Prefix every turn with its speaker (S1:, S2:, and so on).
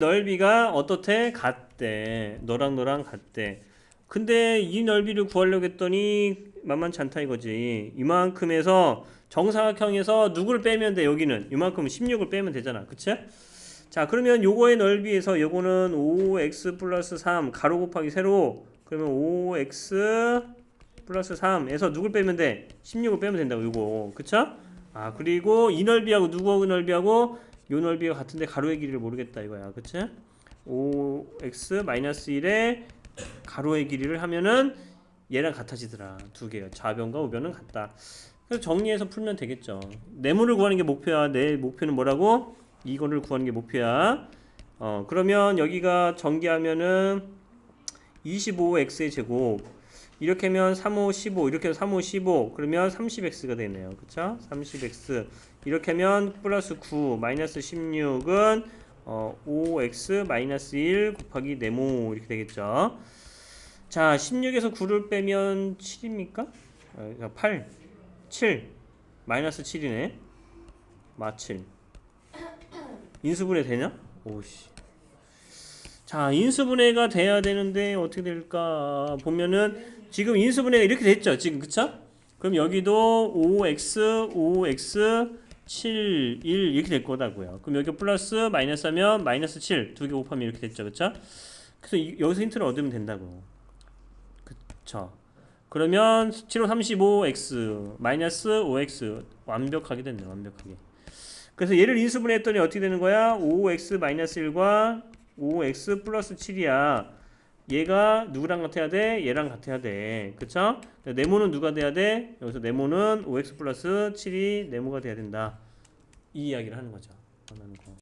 S1: 넓이가 어떻대? 같대. 너랑 너랑 같대. 근데 이 넓이를 구하려고 했더니 만만치 않다 이거지. 이만큼에서 정사각형에서 누구를 빼면 돼? 여기는 이만큼 16을 빼면 되잖아. 그치? 자 그러면 요거의 넓이에서 요거는 5x 플러스 3 가로 곱하기 세로 그러면 5x 플러스 3에서 누굴 빼면 돼? 16을 빼면 된다고 요거 그쵸? 아 그리고 이 넓이하고 누구하고 넓이하고 요 넓이가 같은데 가로의 길이를 모르겠다 이거야. 그치? 5x 마이너스 1에 가로의 길이를 하면은 얘랑 같아지더라. 두 개가 좌변과 우변은 같다. 그래서 정리해서 풀면 되겠죠. 네모를 구하는 게 목표야. 내 목표는 뭐라고? 이거를 구하는 게 목표야. 어 그러면 여기가 전개하면은 25x의 제곱 이렇게 하면 35, 15 이렇게 하면 35, 15 그러면 30x가 되네요 그쵸? 30x 이렇게 하면 플러스 9 마이너스 16은 어, 5x 마이너스 1 곱하기 네모 이렇게 되겠죠 자 16에서 9를 빼면 7입니까? 어, 8 7 마이너스 7이네 마7 인수분해 되냐? 오씨 자 인수분해가 돼야 되는데 어떻게 될까 보면은 지금 인수분해가 이렇게 됐죠 지금. 그쵸? 그럼 여기도 5x 5x 7 1 이렇게 될 거다고요. 그럼 여기 플러스 마이너스 하면 마이너스 7 두 개 곱하면 이렇게 됐죠 그쵸? 그래서 이- 여기서 힌트를 얻으면 된다고. 그쵸? 그러면 7호 35x 마이너스 5x 완벽하게 됐네 완벽하게. 그래서 얘를 인수분해했더니 어떻게 되는 거야? 5x 마이너스 1과 5x 플러스 7이야 얘가 누구랑 같아야 돼? 얘랑 같아야 돼. 그쵸? 네모는 누가 돼야 돼? 여기서 네모는 5x 플러스 7이 네모가 돼야 된다. 이 이야기를 하는 거죠.